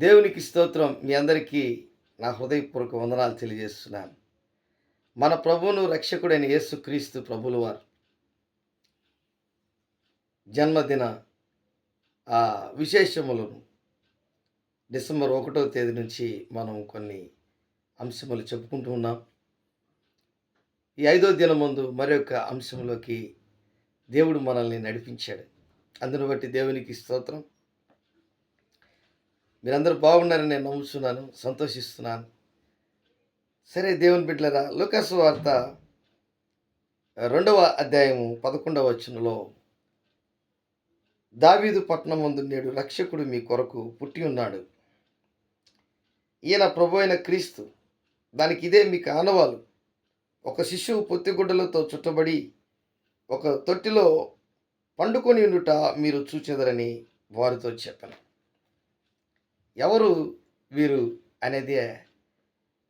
దేవునికి స్తోత్రం మీ అందరికీ నా హృదయపూర్వక వందనాలు తెలియజేస్తున్నాను. మన ప్రభువును రక్షకుడైన యేసుక్రీస్తు ప్రభులు వారు జన్మదిన ఆ విశేషములను డిసెంబర్ ఒకటో తేదీ నుంచి మనం కొన్ని అంశములు చెప్పుకుంటూ ఉన్నాం. ఈ ఐదో దినం ముందు మరొక అంశంలోకి దేవుడు మనల్ని నడిపించాడు. అందును బట్టి దేవునికి స్తోత్రం. మీరందరూ బాగున్నారని నేను నమ్ముతున్నాను సంతోషిస్తున్నాను. సరే దేవుని బిడ్డలరా లూకాసు వార్త రెండవ అధ్యాయము పదకొండవ వచనంలో దావీదు పట్టణం ముందు నేడు రక్షకుడు మీ కొరకు పుట్టి ఉన్నాడు. ఈయన ప్రభు అయిన క్రీస్తు దానికి ఇదే మీకు ఆనవాలు ఒక శిశువు పొత్తిగుడ్డలతో చుట్టబడి ఒక తొట్టిలో పండుకొని ఉండుట మీరు చూచెదరని వారితో చెప్పను. ఎవరు వీరు అనేది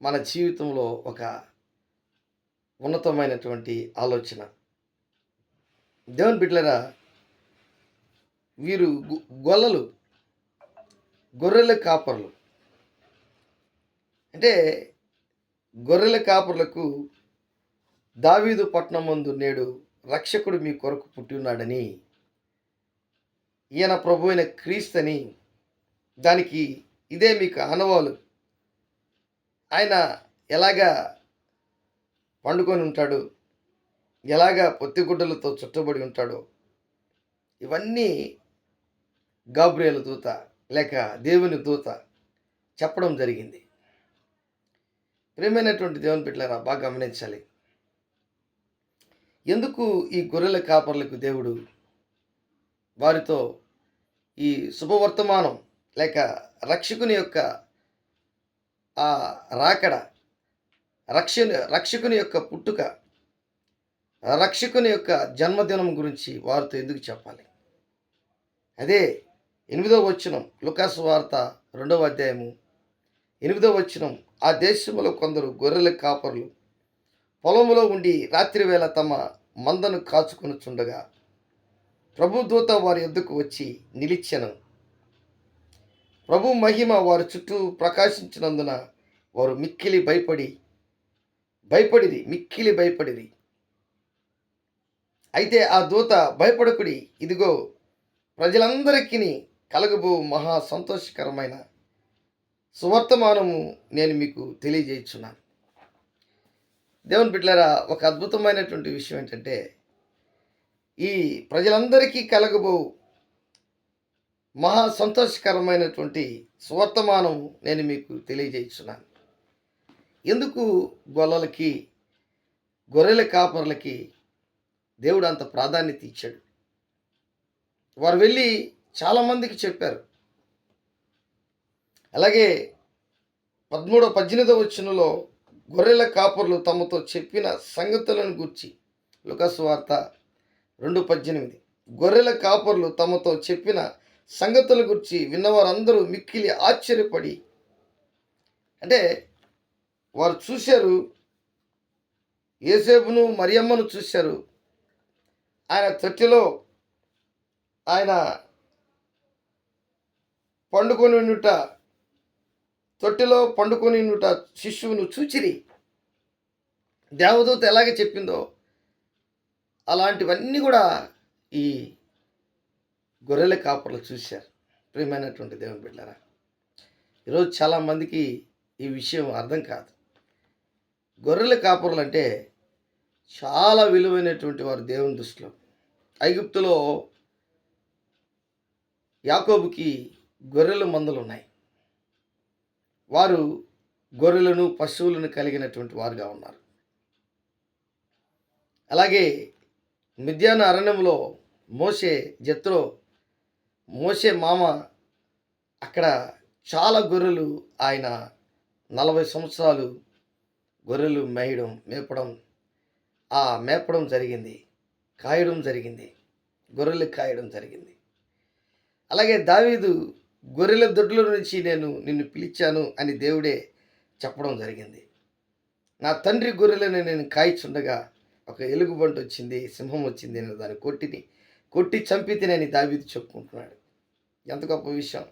మన జీవితంలో ఒక ఉన్నతమైనటువంటి ఆలోచన. దేవుని బిడ్డలరా వీరు గొల్లలు గొర్రెల కాపర్లు. అంటే గొర్రెల కాపర్లకు దావీదు పట్నం ముందు నేడు రక్షకుడు మీ కొరకు పుట్టి ఉన్నాడని ఈయన ప్రభు అయిన క్రీస్తని దానికి ఇదే మీకు ఆనవాలు. ఆయన ఎలాగా పండుకొని ఉంటాడు? ఎలాగా పొత్తిగుడ్డలతో చుట్టబడి ఉంటాడో? ఇవన్నీ గాబ్రియల దూత లేక దేవుని దూత చెప్పడం జరిగింది. ప్రేమైనటువంటి దేవుని బిడ్డలారా బాగా గమనించాలి. ఎందుకు ఈ గొర్రెల కాపర్లకు దేవుడు వారితో ఈ శుభవర్తమానం లేక రక్షకుని యొక్క ఆ రాకడ రక్షణ రక్షకుని యొక్క పుట్టుక రక్షకుని యొక్క జన్మదినం గురించి వారితో ఎందుకు చెప్పాలి? అదే ఎనిమిదో వచనం లుకాస్ వార్త రెండవ అధ్యాయము. ఎనిమిదో వచనం ఆ దేశంలో కొందరు గొర్రెల కాపర్లు పొలంలో ఉండి రాత్రివేళ తమ మందను కాచుకొని చుండగా ప్రభుదూత వారి ఎద్దుకు వచ్చి నిలిచెను. ప్రభు మహిమ వారి చుట్టూ ప్రకాశించినందున వారు మిక్కిలి భయపడి భయపడిది మిక్కిలి భయపడిది అయితే ఆ దూత భయపడకుడి ఇదిగో ప్రజలందరికీ కలగబో మహా సంతోషకరమైన సువర్తమానము నేను మీకు తెలియజేయుచున్నాను. దేవుని బిడ్డలారా ఒక అద్భుతమైనటువంటి విషయం ఏంటంటే ఈ ప్రజలందరికీ కలగబో మహా సంతోషకరమైనటువంటి సువర్తమానం నేను మీకు తెలియజేస్తున్నాను. ఎందుకు గొల్లలకి గొర్రెల కాపర్లకి దేవుడు అంత ప్రాధాన్యత ఇచ్చాడు? వారు వెళ్ళి చాలామందికి చెప్పారు. అలాగే పదమూడో పద్దెనిమిదో వచ్చినలో గొర్రెల కాపర్లు తమతో చెప్పిన సంగతులను గుర్చి లుకసు వార్త రెండు పద్దెనిమిది. గొర్రెల కాపర్లు తమతో చెప్పిన సంగతుల గురించి విన్నవారందరూ మిక్కిలి ఆశ్చర్యపడి అంటే వారు చూశారు ఏసేపును మరియమ్మను చూశారు. ఆయన తొట్టిలో ఆయన పండుకొని ఉండుట తొట్టిలో పండుకొని ఉండుట శిశువును చూచిరి. దేవదూత ఎలాగ చెప్పిందో అలాంటివన్నీ కూడా ఈ గొర్రెల కాపర్లు చూశారు. ప్రియమైనటువంటి దేవుని బిడ్డారా ఈరోజు చాలామందికి ఈ విషయం అర్థం కాదు. గొర్రెల కాపర్లు అంటే చాలా విలువైనటువంటి వారు దేవుని దృష్టిలో. ఐగుప్తులో యాకోబుకి గొర్రెల మందలు ఉన్నాయి వారు గొర్రెలను పశువులను కలిగినటువంటి వారుగా ఉన్నారు. అలాగే మిద్యాన అరణ్యంలో మోసే జత్రో మోసే మామ అక్కడ చాలా గొర్రెలు ఆయన నలభై సంవత్సరాలు గొర్రెలు మేయడం మేపడం ఆ మేపడం జరిగింది కాయడం జరిగింది గొర్రెలు కాయడం జరిగింది. అలాగే దావీదు గొర్రెల దొడ్ల నుంచి నేను నిన్ను పిలిచాను అని దేవుడే చెప్పడం జరిగింది. నా తండ్రి గొర్రెలను నేను కాయిచుండగా ఒక ఎలుగుబంటి వచ్చింది సింహం వచ్చింది నేను దాన్ని కొట్టిని కొట్టి చంపి తినని దావీదు చెప్పుకుంటున్నాడు. ఎంత గొప్ప విషయం.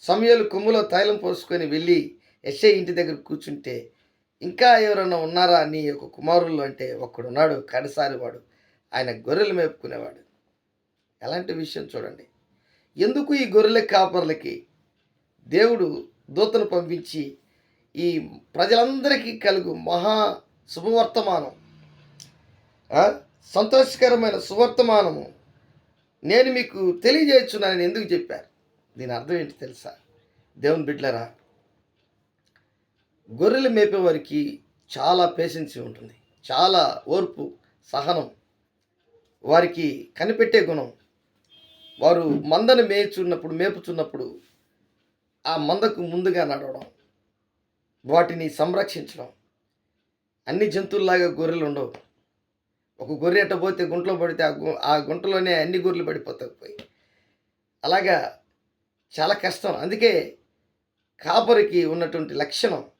సమయాలు కొమ్ములో తైలం పోసుకొని వెళ్ళి ఎస్ఐ ఇంటి దగ్గర కూర్చుంటే ఇంకా ఎవరైనా ఉన్నారా నీ యొక్క కుమారులు? అంటే ఒక్కడున్నాడు కడసారి వాడు ఆయన గొర్రెలు మేపుకునేవాడు. ఎలాంటి విషయం చూడండి. ఎందుకు ఈ గొర్రెల కాపర్లకి దేవుడు దూతను పంపించి ఈ ప్రజలందరికీ కలుగు మహా శుభవర్తమానం సంతోషకరమైన సువర్తమానము నేను మీకు తెలియజేయచ్చున్నానని ఎందుకు చెప్పారు? దీని అర్థం ఏంటి తెలుసా? దేవుని బిడ్లరా గొర్రెలు మేపేవారికి చాలా పేషెన్సీ ఉంటుంది చాలా ఓర్పు సహనం. వారికి కనిపెట్టే గుణం. వారు మందను మేచున్నప్పుడు మేపుచున్నప్పుడు ఆ మందకు ముందుగా నడవడం వాటిని సంరక్షించడం. అన్ని జంతువుల్లాగా గొర్రెలు ఉండవు. ఒక గొర్రె ఎట్ట పోతే గుంటలో పడితే ఆ గు ఆ గుంటలోనే అన్ని గొర్రెలు పడిపోతాయి పోయి. అలాగా చాలా కష్టం. అందుకే కాపరికి ఉన్నటువంటి లక్షణం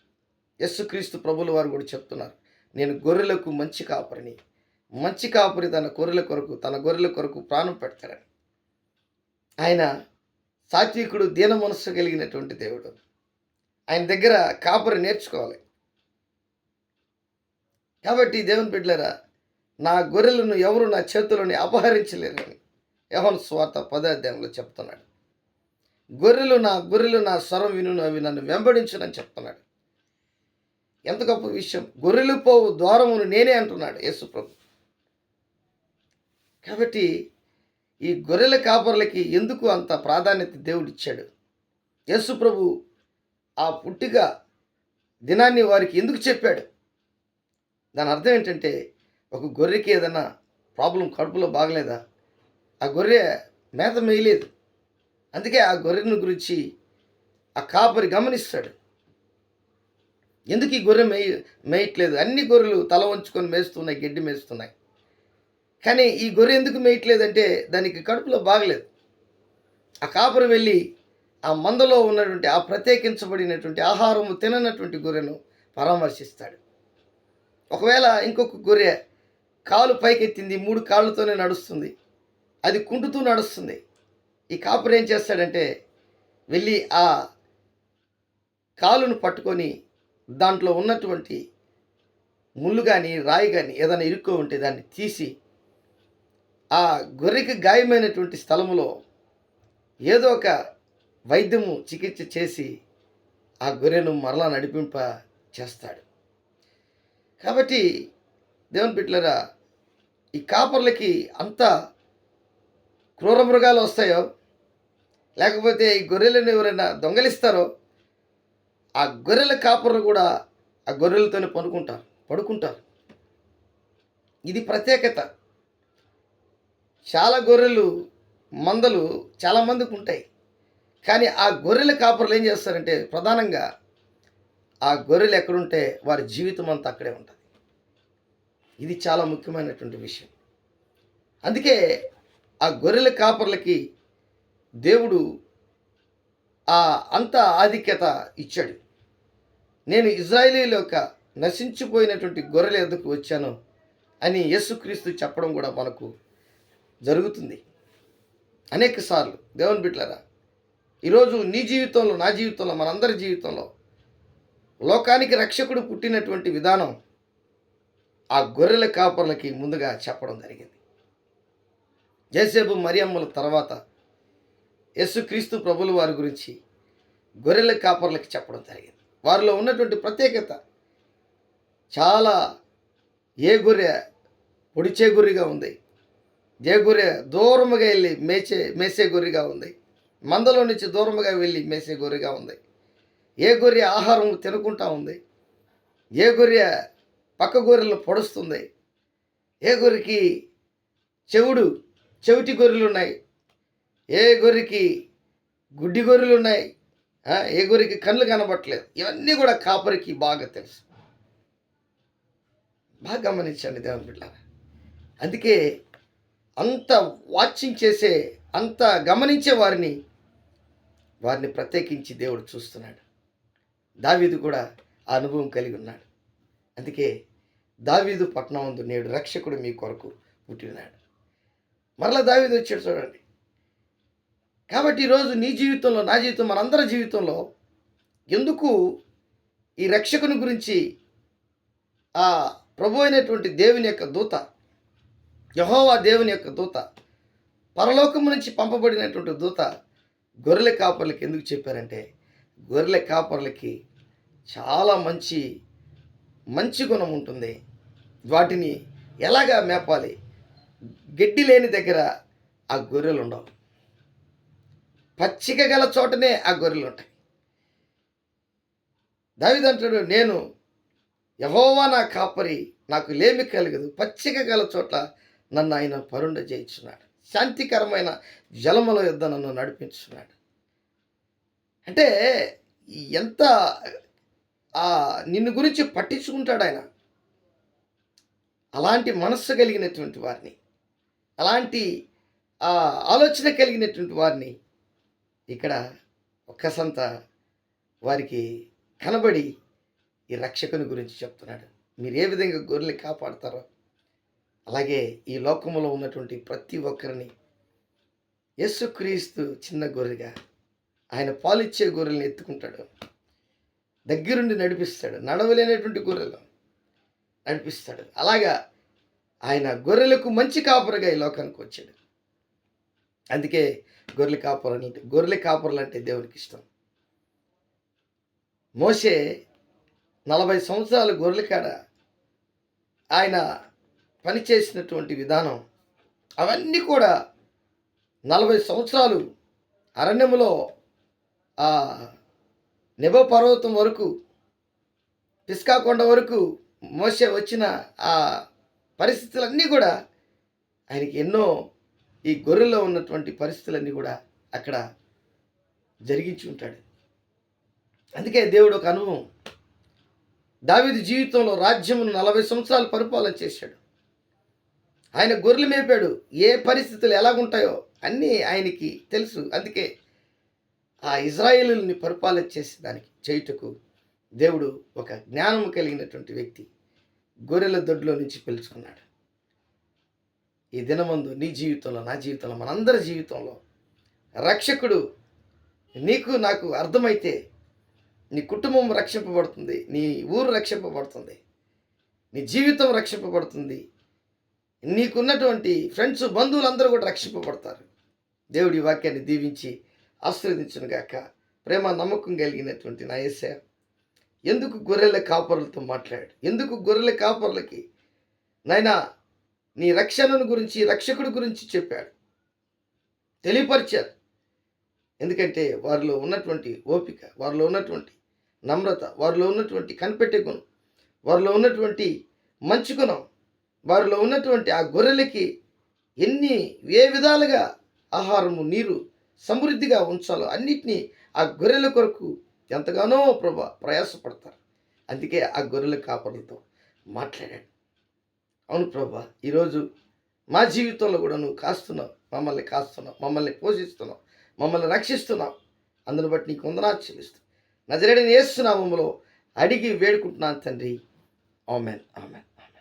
యస్సుక్రీస్తు ప్రభుల వారు కూడా చెప్తున్నారు. నేను గొర్రెలకు మంచి కాపరిని మంచి కాపరి తన గొర్రెల కొరకు తన గొర్రెల కొరకు ప్రాణం పెడతారని. ఆయన సాత్వికుడు దీన మనస్సు కలిగినటువంటి దేవుడు. ఆయన దగ్గర కాపరి నేర్చుకోవాలి. కాబట్టి దేవుని బిడ్డలారా నా గొర్రెలను ఎవరు నా చేతులని అపహరించలేరని యవన్ స్వార్థ పదార్థంలో చెప్తున్నాడు. గొర్రెలు నా గొర్రెలు నా స్వరం విను అవి నన్ను వెంబడించునని చెప్తున్నాడు. ఎంత గొప్ప విషయం. గొర్రెలు పోవు ద్వారమును నేనే అంటున్నాడు యేసు ప్రభు. కాబట్టి ఈ గొర్రెల కాపర్లకి ఎందుకు అంత ప్రాధాన్యత దేవుడిచ్చాడు యేసుప్రభు ఆ పుట్టిక దినాన్ని వారికి ఎందుకు చెప్పాడు? దాని అర్థం ఏంటంటే ఒక గొర్రెకి ఏదైనా ప్రాబ్లం కడుపులో బాగలేదా? ఆ గొర్రె మేత మేయలేదు. అందుకే ఆ గొర్రెను గురించి ఆ కాపరి గమనిస్తాడు. ఎందుకు ఈ గొర్రె మేయ మేయట్లేదు? అన్ని గొర్రెలు తల వంచుకొని మేస్తున్నాయి గడ్డి మేస్తున్నాయి. కానీ ఈ గొర్రె ఎందుకు మేయట్లేదంటే దానికి కడుపులో బాగలేదు. ఆ కాపరి వెళ్ళి ఆ మందలో ఉన్నటువంటి ఆ ప్రత్యేకించబడినటువంటి ఆహారము తిననటువంటి గొర్రెను పరామర్శిస్తాడు. ఒకవేళ ఇంకొక గొర్రె కాలు పైకెత్తింది మూడు కాళ్ళతోనే నడుస్తుంది. అది కుంటుతూ నడుస్తుంది. ఈ కాపురు ఏం చేస్తాడంటే వెళ్ళి ఆ కాలును పట్టుకొని దాంట్లో ఉన్నటువంటి ముళ్ళు కానీ రాయి కానీ ఏదైనా ఇరుక్కో ఉంటే దాన్ని తీసి ఆ గొర్రెకి గాయమైనటువంటి స్థలంలో ఏదో ఒక వైద్యము చికిత్స చేసి ఆ గొర్రెను మరలా నడిపింప చేస్తాడు. కాబట్టి దేవుని బిడ్డలరా ఈ కాపర్లకి అంత క్రూర మృగాలు వస్తాయో లేకపోతే ఈ గొర్రెలను ఎవరైనా దొంగలిస్తారో ఆ గొర్రెల కాపర్లు కూడా ఆ గొర్రెలతోనే పడుకుంటారు పడుకుంటారు. ఇది ప్రత్యేకత. చాలా గొర్రెలు మందలు చాలా మందికి ఉంటాయి. కానీ ఆ గొర్రెల కాపర్లు ఏం చేస్తారంటే ప్రధానంగా ఆ గొర్రెలు ఎక్కడుంటే వారి జీవితం అంతా అక్కడే ఉంటుంది. ఇది చాలా ముఖ్యమైనటువంటి విషయం. అందుకే ఆ గొర్రెల కాపర్లకి దేవుడు ఆ అంత ఆధిక్యత ఇచ్చాడు. నేను ఇజ్రాయేలీల యొక్క నశించిపోయినటువంటి గొర్రెల ఎద్దకు వచ్చాను అని యేసుక్రీస్తు చెప్పడం కూడా మనకు జరుగుతుంది. అనేక సార్లు దేవుని బిట్లరా ఈరోజు నీ జీవితంలో నా జీవితంలో మనందరి జీవితంలో లోకానికి రక్షకుడు పుట్టినటువంటి విధానం ఆ గొర్రెల కాపర్లకి ముందుగా చెప్పడం జరిగింది. జయసేపు మరియమ్మల తర్వాత యేసుక్రీస్తు ప్రభుల వారి గురించి గొర్రెల కాపర్లకి చెప్పడం జరిగింది. వారిలో ఉన్నటువంటి ప్రత్యేకత చాలా ఏ గొర్రె పొడిచే గొర్రెగా ఉంది ఏ గొర్రె దూరముగా వెళ్ళి మేచే మేసే గొర్రెగా ఉంది మందలో నుంచి దూరముగా వెళ్ళి మేసే గొర్రెగా ఉంది ఏ గొర్రె ఆహారం తినకుంటా ఉంది ఏ గొర్రె పక్క గొర్రెలు పొడుస్తుంది. ఏ గొర్రెకి చెవుడు చెవిటి గొర్రెలు ఉన్నాయి ఏ గొర్రెకి గుడ్డి గొర్రెలు ఉన్నాయి ఏ గొర్రెకి కళ్ళు కనబట్టలేదు? ఇవన్నీ కూడా కాపరికి బాగా తెలుసు. బాగా గమనించండి దేవుని బిడ్డ అందుకే అంత వాచింగ్ చేసే అంత గమనించే వారిని వారిని ప్రత్యేకించి దేవుడు చూస్తున్నాడు. దావీదు కూడా ఆ అనుభవం కలిగి ఉన్నాడు. అందుకే దావీదు పట్నం నేడు రక్షకుడు మీ కొరకు పుట్టినాడు. మరలా దావీదు వచ్చాడు చూడండి. కాబట్టి ఈరోజు నీ జీవితంలో నా జీవితం మనందరి జీవితంలో ఎందుకు ఈ రక్షకుని గురించి ఆ ప్రభు అయినటువంటి దేవుని యొక్క దూత యహోవా దేవుని యొక్క దూత పరలోకం నుంచి పంపబడినటువంటి దూత గొర్రెల కాపర్లకి ఎందుకు చెప్పారంటే గొర్రెల కాపర్లకి చాలా మంచి మంచి గుణం ఉంటుంది. వాటిని ఎలాగా మేపాలి? గడ్డి లేని దగ్గర ఆ గొర్రెలు ఉండవు. పచ్చిక గల చోటనే ఆ గొర్రెలు ఉంటాయి. దావిదంటాడు నేను ఎవోవా నా కాపరి నాకు లేమి కలగదు. పచ్చిక గల చోట్ల నన్ను ఆయన పరుండ చేయించున్నాడు శాంతికరమైన జలముల యుద్ధ నన్ను నడిపించున్నాడు. అంటే ఎంత నిన్ను గురించి పట్టించుకుంటాడు ఆయన అలాంటి మనస్సు కలిగినటువంటి వారిని అలాంటి ఆ ఆలోచన కలిగినటువంటి వారిని ఇక్కడ ఒక్కసంత వారికి కనబడి ఈ రక్షకుని గురించి చెప్తున్నాడు. మీరు ఏ విధంగా గొర్రెలు కాపాడతారో అలాగే ఈ లోకంలో ఉన్నటువంటి ప్రతి ఒక్కరిని యేసుక్రీస్తు చిన్న గొర్రెగా ఆయన పాలిచ్చే గొర్రెల్ని ఎత్తుకుంటాడు. దగ్గరుండి నడిపిస్తాడు. నడవలేనటువంటి గొర్రెలు నడిపిస్తాడు. అలాగా ఆయన గొర్రెలకు మంచి కాపురగా ఈ లోకానికి వచ్చాడు. అందుకే గొర్రెల కాపురలు అంటే గొర్రెల కాపురలు అంటే దేవునికి ఇష్టం. మోసే నలభై సంవత్సరాలు గొర్రెల కాడ ఆయన పనిచేసినటువంటి విధానం అవన్నీ కూడా నలభై సంవత్సరాలు అరణ్యములో ఆ పర్వతం వరకు పిస్కాకొండ వరకు మోసే వచ్చిన ఆ పరిస్థితులన్నీ కూడా ఆయనకి ఎన్నో ఈ గొర్రెలో ఉన్నటువంటి పరిస్థితులన్నీ కూడా అక్కడ జరిగించి ఉంటాడు. అందుకే దేవుడు ఒక అనుభవం. దావిది జీవితంలో రాజ్యమును నలభై సంవత్సరాలు పరిపాలన చేశాడు. ఆయన గొర్రెలు మేపాడు. ఏ పరిస్థితులు ఎలాగుంటాయో అన్నీ ఆయనకి తెలుసు. అందుకే ఆ ఇజ్రాయేలుని పరిపాలన చేసే దానికి చేయుటకు దేవుడు ఒక జ్ఞానం కలిగినటువంటి వ్యక్తి గొర్రెల దొడ్లో నుంచి పిలుచుకున్నాడు. ఈ దినమందు నీ జీవితంలో నా జీవితంలో మనందరి జీవితంలో రక్షకుడు నీకు నాకు అర్థమైతే నీ కుటుంబం రక్షింపబడుతుంది నీ ఊరు రక్షింపబడుతుంది నీ జీవితం రక్షింపబడుతుంది నీకున్నటువంటి ఫ్రెండ్స్ బంధువులందరూ కూడా రక్షింపబడతారు. దేవుడి వాక్యాన్ని దీవించి ఆశీర్వదించును గాక ప్రేమ నమ్మకం కలిగినటువంటి నా ఎందుకు గొర్రెల కాపరులతో మాట్లాడాడు? ఎందుకు గొర్రెల కాపరులకి? నాయనా నీ రక్షణను గురించి రక్షకుడి గురించి చెప్పాడు. తెలియపరిచారు. ఎందుకంటే వారిలో ఉన్నటువంటి ఓపిక వారిలో ఉన్నటువంటి నమ్రత వారిలో ఉన్నటువంటి కనిపెట్టే గుణం వారిలో ఉన్నటువంటి మంచి గుణం వారిలో ఉన్నటువంటి ఆ గొర్రెలకి ఎన్ని ఏ విధాలుగా ఆహారము నీరు సమృద్ధిగా ఉంచాలో అన్నిటినీ ఆ గొర్రెల కొరకు ఎంతగానో ప్రభా ప్రయాసపడతారు. అందుకే ఆ గొర్రెల కాపరులతో మాట్లాడాడు. అవును ప్రభా ఈరోజు మా జీవితంలో కూడా నువ్వు కాస్తున్నావు మమ్మల్ని కాస్తున్నావు మమ్మల్ని పోషిస్తున్నావు మమ్మల్ని రక్షిస్తున్నావు. అందును బట్టి నీకు వందనాలు చెల్లిస్తూ నజరేడని వేస్తున్నామములో అడిగి వేడుకుంటున్నాను తండ్రి. Amen amen.